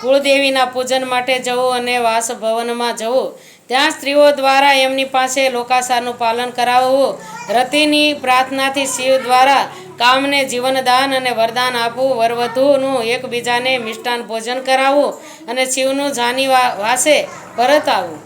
કુળદેવીના પૂજન માટે જવું અને વાસભવનમાં જવું. ત્યાં સ્ત્રીઓ દ્વારા એમની પાસે લોકાસારનું પાલન કરાવવું. રતિની પ્રાર્થનાથી શિવ દ્વારા કામને જીવનદાન અને વરદાન આપવું. વરવધુનું એકબીજાને મિષ્ટાન ભોજન કરાવવું અને શિવનું જાની વાસે પરત આવવું.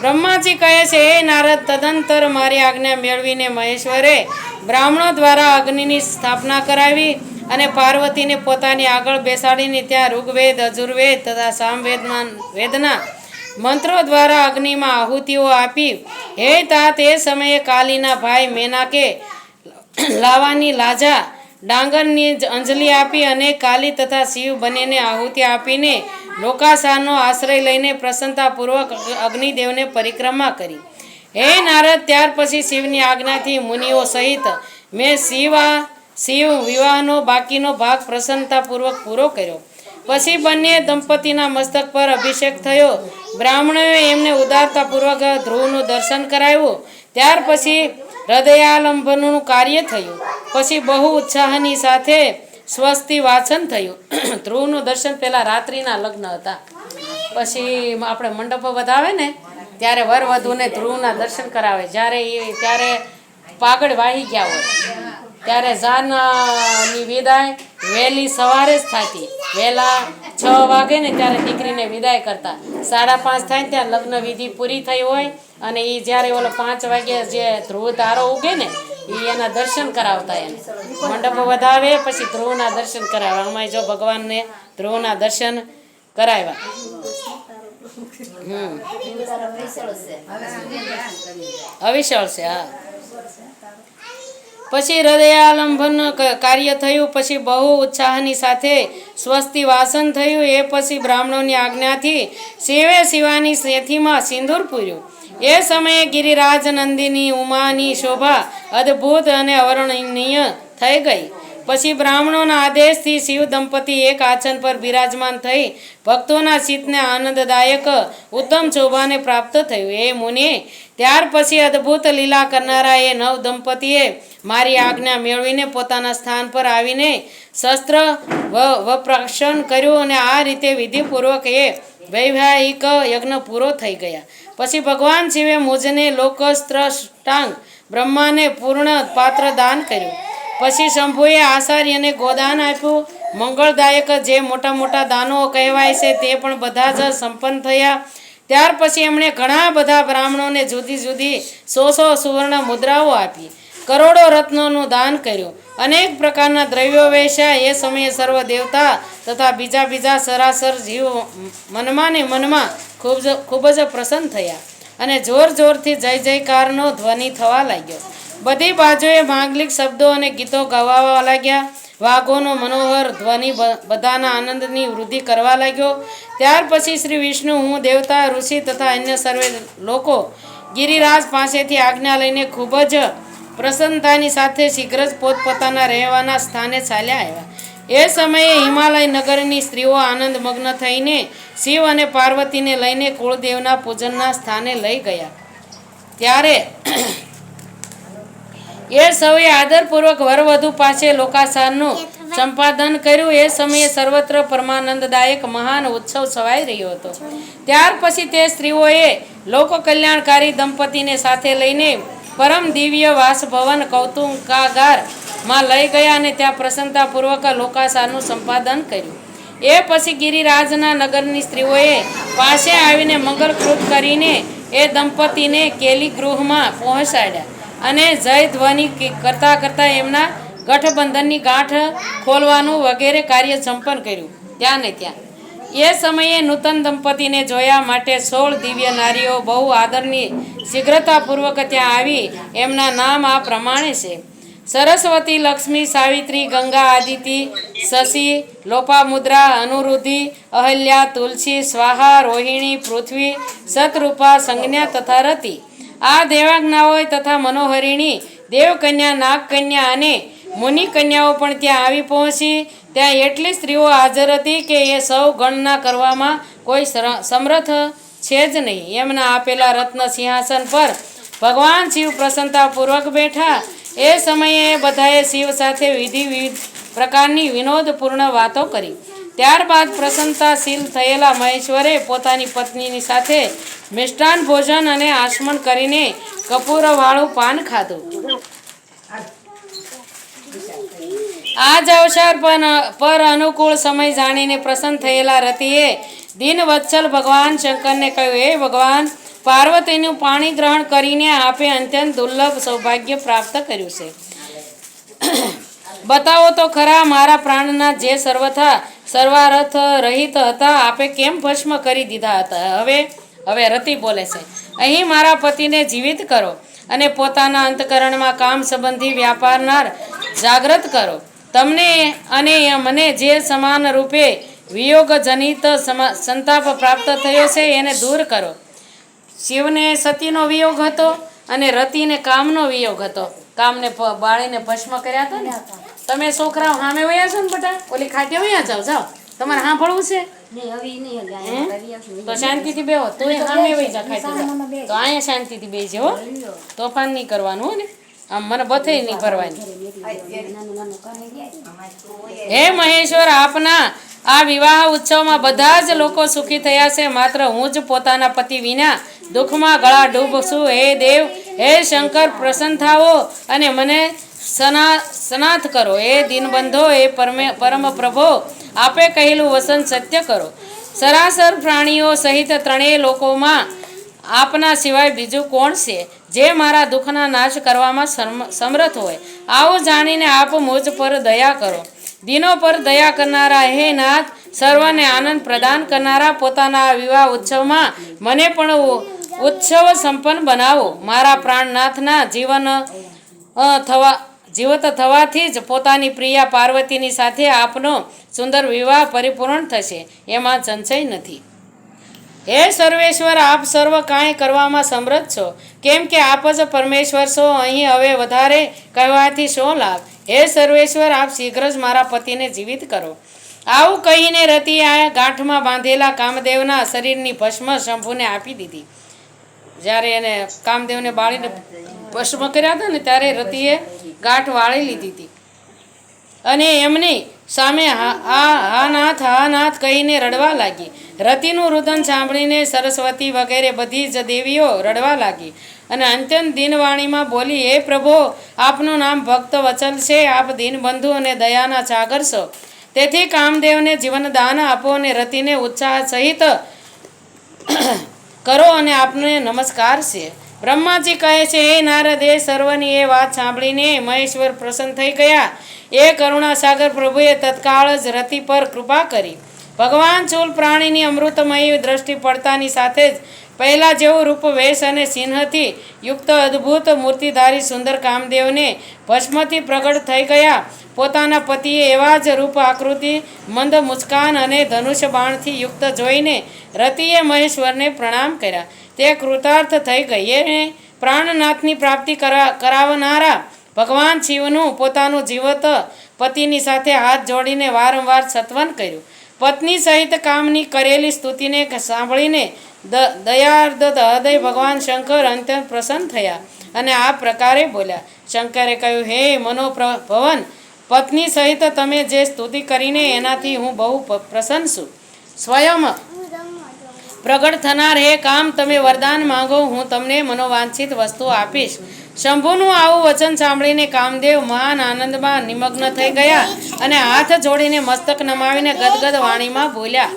બ્રહ્માજી કહે છે એ નારદ, તદંતર મારી આજ્ઞા મેળવીને મહેશ્વરે બ્રાહ્મણો દ્વારા અગ્નિની સ્થાપના કરાવી. અને પાર્વતીને પોતાની આગળ બેસાડીને ત્યાં ઋગ્વેદ, અજુર્વેદ તથા સામવેદના વેદના મંત્રો દ્વારા અગ્નિમાં આહુતિઓ આપી, હે તા તે સમયે કાલીના ભાઈ મેનાકે લાવાની લાજા, ડાંગરની અંજલિ આપી અને કાલી તથા શિવ બંનેને આહુતિ આપીને લોકાસારનો આશ્રય લઈને પ્રસન્નતાપૂર્વક અગ્નિદેવને પરિક્રમા કરી. હે નારદ, ત્યાર પછી શિવની આજ્ઞાથી મુનિઓ સહિત મેં શિવા શિવ વિવાહનો બાકીનો ભાગ પ્રસન્નતાપૂર્વક પૂરો કર્યો. પછી બંને દંપતીના મસ્તક પર અભિષેક થયો. બ્રાહ્મણોએ એમને ઉદારતાપૂર્વક ધ્રુવનું દર્શન કરાવ્યું. ત્યાર પછી હૃદયાલંબનનું કાર્ય થયું. પછી બહુ ઉત્સાહની સાથે સ્વસ્તિ વાચન થયું. ધ્રુવનું દર્શન પહેલાં રાત્રિના લગ્ન હતા. પછી આપણે મંડપો વધાવે ને, ત્યારે વર વધુને ધ્રુવના દર્શન કરાવે. જ્યારે એ, ત્યારે પાગડ વાહી ગયા હોય. ત્યારે જાનની વિદાય વહેલી સવારે જ થતી. વહેલા છ વાગે ને ત્યારે દીકરીને વિદાય કરતા. સાડા પાંચ થાય ને ત્યાં લગ્ન વિધિ પૂરી થઈ હોય અને એ જ્યારે ઓલો પાંચ વાગે જે ધ્રુવ તારો ઉગે ને એ એના દર્શન કરાવતા એને મંડપ વધાવે પછી ધ્રુવના દર્શન કરાવે. અમાય જો ભગવાનને ધ્રુવના દર્શન કરાવ્યા. હમ. અવિશળ છે હા. પછી હૃદયાલંબન કાર્ય થયું, પછી બહુ ઉત્સાહની સાથે સ્વસ્તિ વાસન થયું, એ પછી બ્રાહ્મણોની આજ્ઞાથી શિવે શિવાની સેથીમાં સિંદૂર પૂર્યું. એ સમયે ગિરિરાજ નંદીની ઉમાની શોભા અદ્ભુત અને અવર્ણનીય થઈ ગઈ. પછી બ્રાહ્મણોના આદેશથી શિવ દંપતી એક આસન પર બિરાજમાન થઈ ભક્તોના ચિત્તને આનંદદાયક, ઉત્તમ શોભાને પ્રાપ્ત થયું. એ મુનિ, ત્યાર પછી અદ્ભુત લીલા કરનારા એ નવ દંપતીએ મારી આજ્ઞા મેળવીને પોતાના સ્થાન પર આવીને શસ્ત્ર વ- વપ્રાશન કર્યું અને આ રીતે વિધિપૂર્વક એ વૈવાહિક યજ્ઞ પૂરો થઈ ગયા. પછી ભગવાન શિવે મુજને લોકસ્ત્રષ્ટાંગ બ્રહ્માને પૂર્ણ પાત્ર દાન કર્યું. પછી શંભુએ આચાર્યને ગોદાન આપ્યું. મંગળદાયક જે મોટા મોટા દાનો કહેવાય છે તે પણ બધા જ સંપન્ન થયા. ત્યાર પછી એમણે ઘણા બધા બ્રાહ્મણોને જુદી જુદી સો સો સુવર્ણ મુદ્રાઓ આપી. કરોડો રત્નોનું દાન કર્યું. અનેક પ્રકારના દ્રવ્યો વેચ્યા. એ સમયે સર્વ દેવતા તથા બીજા બીજા સરાસર જીવો મનમાં ને મનમાં ખૂબ જ ખૂબ જ પ્રસન્ન થયા. અને જોર જોરથી જય જયકારનો ધ્વનિ થવા લાગ્યો. બધી બાજુએ માંગલિક શબ્દો અને ગીતો ગવાવા લાગ્યા. વાઘોનો મનોહર ધ્વનિ બધાના આનંદની વૃદ્ધિ કરવા લાગ્યો. ત્યાર પછી શ્રી વિષ્ણુ, હું, દેવતા, ઋષિ તથા અન્ય સર્વે લોકો ગિરિરાજ પાસેથી આજ્ઞા લઈને ખૂબ જ પ્રસન્નતાની સાથે શીઘ્ર જ પોતપોતાના રહેવાના સ્થાને ચાલ્યા આવ્યા. એ સમયે હિમાલય નગરની સ્ત્રીઓ આનંદ મગ્ન થઈને શિવ અને પાર્વતીને લઈને કુળદેવના પૂજનના સ્થાને લઈ ગયા. ત્યારે એ સૌએ આદરપૂર્વક વરવધુ પાસે લોકાસારનું સંપાદન કર્યું. એ સમયે સર્વત્ર પરમાનંદદાયક મહાન ઉત્સવ છવાઈ રહ્યો હતો. ત્યાર પછી તે સ્ત્રીઓએ લોક કલ્યાણકારી દંપતીને સાથે લઈને પરમ દિવ્ય વાસભવન કૌતુકાગારમાં લઈ ગયા અને ત્યાં પ્રસન્નતાપૂર્વક લોકાસારનું સંપાદન કર્યું. એ પછી ગિરિરાજના નગરની સ્ત્રીઓએ પાસે આવીને મંગળકૃત કરીને એ દંપતીને કેલી ગૃહમાં પહોંચાડ્યા. અને જય ધ્વનિ કરતાં કરતા એમના ગઠબંધનની ગાંઠ ખોલવાનું વગેરે કાર્ય સંપન્ન કર્યું. ત્યાં ને ત્યાં. એ સમયે નૂતન દંપતીને જોયા માટે સોળ દિવ્ય નારીઓ બહુ આદરની શીઘ્રતાપૂર્વક ત્યાં આવી. એમના નામ આ પ્રમાણે છે. સરસ્વતી, લક્ષ્મી, સાવિત્રી, ગંગા, આદિતિ, શશી, લોપામુદ્રા અનુરુદ્ધિ અહલ્યા, તુલસી, સ્વાહા, રોહિણી, પૃથ્વી, સતરૂપા, સંજ્ઞા તથા રતિ. આ દેવાજ્ઞાઓ તથા મનોહરિણી, દેવકન્યા, નાગકન્યા અને મુનિ કન્યાઓ પણ ત્યાં આવી પહોંચી. ત્યાં એટલી સ્ત્રીઓ હાજર હતી કે એ સૌ ગણના કરવામાં કોઈ સમર્થ છે જ નહીં. એમના આપેલા રત્ન સિંહાસન પર ભગવાન શિવ પ્રસન્નતાપૂર્વક બેઠા. એ સમયે બધાએ શિવ સાથે વિધિ વિવિધ પ્રકારની વિનોદપૂર્ણ વાતો કરી. ત્યારબાદ પ્રસન્નતાશીલ થયેલા મહેશ્વરે પોતાની પત્નીની સાથે મિષ્ટાન ભોજન અને આસમન કરીને કપૂરવાળું પાન ખાધું. આ જ અવસર પર પર અનુકૂળ સમય જાણીને પ્રસન્ન થયેલા રતિએ દિનવત્સલ ભગવાન શંકરને કહ્યું, હે ભગવાન, પાર્વતીનું પાણી ગ્રહણ કરીને આપે અત્યંત દુર્લભ સૌભાગ્ય પ્રાપ્ત કર્યું છે. બતાવો તો ખરા, મારા પ્રાણના જે સર્વથા સર્વારથ રહિત હતા, આપે કેમ ભસ્મ કરી દીધા હતા? હવે હવે રતિ બોલે છે, અહીં મારા પતિને જીવિત કરો અને પોતાના અંતકરણમાં કામ સંબંધી વ્યાપારનાર જાગૃત કરો. તમને અને મને જે સમાન રૂપે વિયોગજનિત સમા- સંતાપ પ્રાપ્ત થયો છે, એને દૂર કરો. શિવને સતીનો વિયોગ હતો અને રતિને કામનો વિયોગ હતો. કામને બાળીને ભસ્મ કર્યા હતા ને? તમે છોકરાઓ સામે વયા છો ને બટા ઓલી ખાટે વયા જાવ જાવ તમારે સાંભળવું છે? તો શાંતિથી બેહો તો સામે વહી જા ખાટે. તો અહીંયા શાંતિથી બેસી હો. તોફાન નહીં કરવાનું હો ને. આમ મને બથે નહીં ભરવાની. હે મહેશ્વર આપના આ વિવાહ ઉત્સવમાં બધા જ લોકો સુખી થયા છે. માત્ર હું જ પોતાના પતિ વિના દુઃખમાં ગળા ડૂબશું. હે દેવ હે શંકર પ્રસન્ન થાવો અને મને સના સનાથ કરો, એ દિનબંધો, એ પરમે પરમ પ્રભો આપે કહેલું વસન સત્ય કરો. સરાસર પ્રાણીઓ સહિત ત્રણેય લોકોમાં આપના સિવાય બીજું કોણ છે? જે મારા દુઃખના નાશ કરવામાં સમ- સમર્થ હોય, આવું જાણીને આપ મુજ પર દયા કરો. દિનો પર દયા કરનારા હે નાથ, સર્વને આનંદ પ્રદાન કરનારા પોતાના વિવાહ ઉત્સવમાં મને પણ ઉત્સવ સંપન્ન બનાવો. મારા પ્રાણનાથના જીવન થવા જીવત થવાથી જ પોતાની પ્રિયા પાર્વતીની સાથે આપનો સુંદર વિવાહ પરિપૂર્ણ થશે. એમાં સંશય નથી. હે સર્વેશ્વર, આપ સર્વ કાંઈ કરવામાં સમર્થ છો. કેમ કે આપ જ પરમેશ્વર છો, અહીં હવે વધારે કહેવાથી શો લાભ? હે સર્વેશ્વર, આપ શીઘ્ર જ મારા પતિને જીવિત કરો. આવું કહીને રતિ આ ગાંઠમાં બાંધેલા કામદેવના શરીરની ભસ્મ શંભુને આપી દીધી. જ્યારે એને કામદેવને બાળીને ભસ્મ કર્યા હતા ને ત્યારે રતિએ ગાંઠ વાળી લીધી હતી. અને એમની સામે આ હા નાથ હા નાથ કહીને રડવા લાગી. રતિનું રુદન સાંભળીને સરસ્વતી વગેરે બધી જ દેવીઓ રડવા લાગી. અને અંત્યંત દિનવાણીમાં બોલી, હે પ્રભો, આપનું નામ ભક્ત વચલ છે. આપ દિનબંધુ અને દયાના સાગર છો. તેથી કામદેવને જીવનદાન આપો અને રતિને ઉત્સાહ સહિત કરો અને આપને નમસ્કાર છે. બ્રહ્માજી કહે છે, હે નારદ એ સર્વની, એ વાત સાંભળીને મહેશ્વર પ્રસન્ન થઈ ગયા. એ કરુણાસાગર પ્રભુએ તત્કાળ જ રતિ પર કૃપા કરી. ભગવાન ચૂલ પ્રાણીની અમૃતમય દ્રષ્ટિ પડતાની સાથે જ પહેલાં જેવું રૂપ વેશ અને સિંહથી યુક્ત અદ્ભુત મૂર્તિધારી સુંદર કામદેવને ભસ્મથી પ્રગટ થઈ ગયા. પોતાના પતિએ એવા જ રૂપ આકૃતિ, મંદ મુસ્કાન અને ધનુષ્ય બાણથી યુક્ત જોઈને રતિએ મહેશ્વરને પ્રણામ કર્યા. તે કૃતાર્થ થઈ ગઈ એને પ્રાણનાથની પ્રાપ્તિ કરા, કરાવનારા ભગવાન શિવનું પોતાનું જીવત પતિની સાથે હાથ જોડીને વારંવાર સત્વન કર્યું. પત્ની સહિત કામની કરેલી સ્તુતિને સાંભળીને દ, દયાર્દ હૃદય ભગવાન શંકર અત્યંત પ્રસન્ન થયા અને આ પ્રકારે બોલ્યા. શંકરે કહ્યું, હે ભવન પત્ની સહિત તમે જે સ્તુતિ કરીને એનાથી હું બહુ પ્રસન્ન છું. સ્વયં પ્રગટ થનાર હે કામ તમે વરદાન માંગો, હું તમને મનોવાંછિત વસ્તુ આપીશ. શંભુનું આવું વચન સાંભળીને કામદેવ મહાન આનંદમાં નિમગ્ન થઈ ગયા અને હાથ જોડીને મસ્તક નમાવીને ગદગદ વાણીમાં બોલ્યા,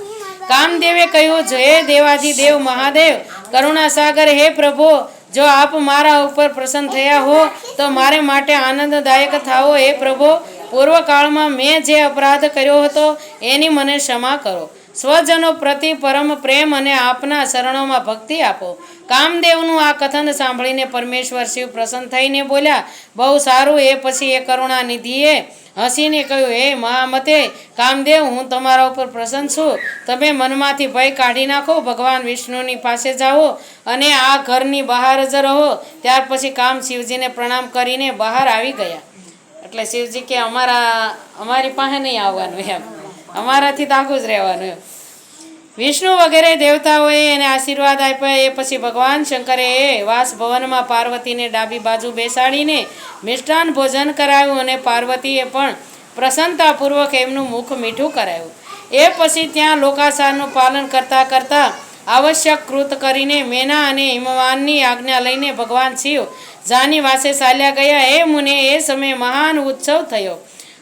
કામદેવે કહ્યું, જય દેવ મહાદેવ, કરુણા સાગર, હે પ્રભુ, જો આપ મારા ઉપર પ્રસન્ન થયા હો, તો મારે માટે આનંદદાયક થાઓ, હે પ્રભુ. પૂર્વકાળમાં મેં જે અપરાધ કર્યો હતો, એની મને ક્ષમા કરો. સ્વજનો પ્રતિ પરમ પ્રેમ અને આપના શરણોમાં ભક્તિ આપો. કામદેવનું આ કથન સાંભળીને પરમેશ્વર શિવ પ્રસન્ન થઈને બોલ્યા, બહુ સારું, એ પછી એ કરુણા નિધિએ હસીને કહ્યું, હે મહામતે, કામદેવ, હું તમારા ઉપર પ્રસન્ન છું. તમે મનમાંથી ભય કાઢી નાખો, ભગવાન વિષ્ણુની પાસે જાઓ અને આ ઘરની બહાર જ રહો. ત્યાર પછી કામ શિવજીને પ્રણામ કરીને બહાર આવી ગયા. એટલે શિવજી કે, અમારા, અમારી પાસે નહીં આવવાનું, એમ. અમારાથી તો જ રહેવાનું વિષ્ણુ વગેરે દેવતાઓએ એને આશીર્વાદ આપ્યા. એ પછી ભગવાન શંકરે એ વાસભવનમાં પાર્વતીને ડાબી બાજુ બેસાડીને મિષ્ટાન ભોજન કરાવ્યું અને પાર્વતીએ પણ પ્રસન્નતાપૂર્વક એમનું મુખ મીઠું કરાવ્યું. એ પછી ત્યાં લોકાસારનું પાલન કરતાં કરતાં આવશ્યક કૃત કરીને મેના અને હિમવાનની આજ્ઞા લઈને ભગવાન શિવ જાની વાસે ચાલ્યા ગયા. એ મુને, એ સમયે મહાન ઉત્સવ થયો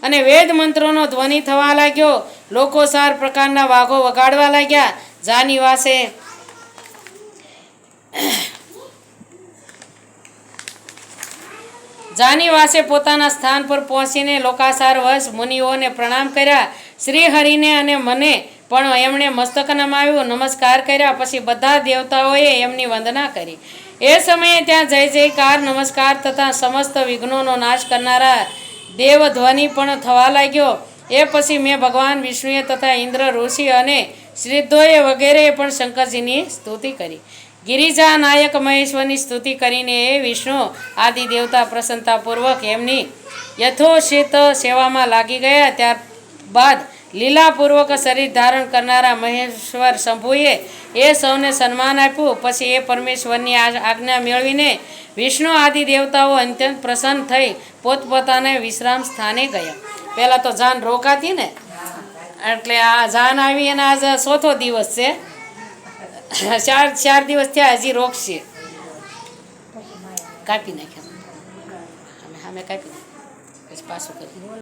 અને વેદ મંત્રોનો ધ્વનિ થવા લાગ્યો. લોકો સાર પ્રકારના વાઘો વગાડવા લાગ્યા. જાની વાસે જાની વાસે પોતાના સ્થાન પર પહોંચીને લોકાસાર વશ મુનિઓને પ્રણામ કર્યા. શ્રી હરિને અને મને પણ એમણે મસ્તક નમાવ્યું, નમસ્કાર કર્યા, પછી બધા દેવતાઓએ એમની વંદના કરી. એ સમયે ત્યાં જય જયકાર, નમસ્કાર તથા સમસ્ત વિઘ્નોનો નાશ કરનારા દેવધ્વનિ પણ થવા લાગ્યો. એ પછી મેં ભગવાન વિષ્ણુએ તથા ઇન્દ્ર, ઋષિ અને શ્રીદ્ધોએ વગેરેએ પણ શંકરજીની સ્તુતિ કરી. ગિરિજા નાયક મહેશ્વરની સ્તુતિ કરીને એ વિષ્ણુ આદિ દેવતા પ્રસન્નતાપૂર્વક એમની યથોચિત સેવામાં લાગી ગયા. ત્યારબાદ લીલાપૂર્વક શરીર ધારણ કરનારા મહેશ્વર શંભુએ એ સૌને સન્માન આપ્યું. પછી એ પરમેશ્વરની આજ્ઞા મેળવીને વિષ્ણુ આદિ દેવતાઓ અત્યંત પ્રસન્ન થઈ પોતપોતાને વિશ્રામ સ્થાને ગયા. પહેલાં તો જાન રોકાતી ને? એટલે આ જાન આવી અને આજ ચોથો દિવસ છે. ચાર ચાર દિવસ થયા હજી રોકશે. કાપી નાખ્યા. અમે કાપી નાખ્યા. પછી પાછું કરી.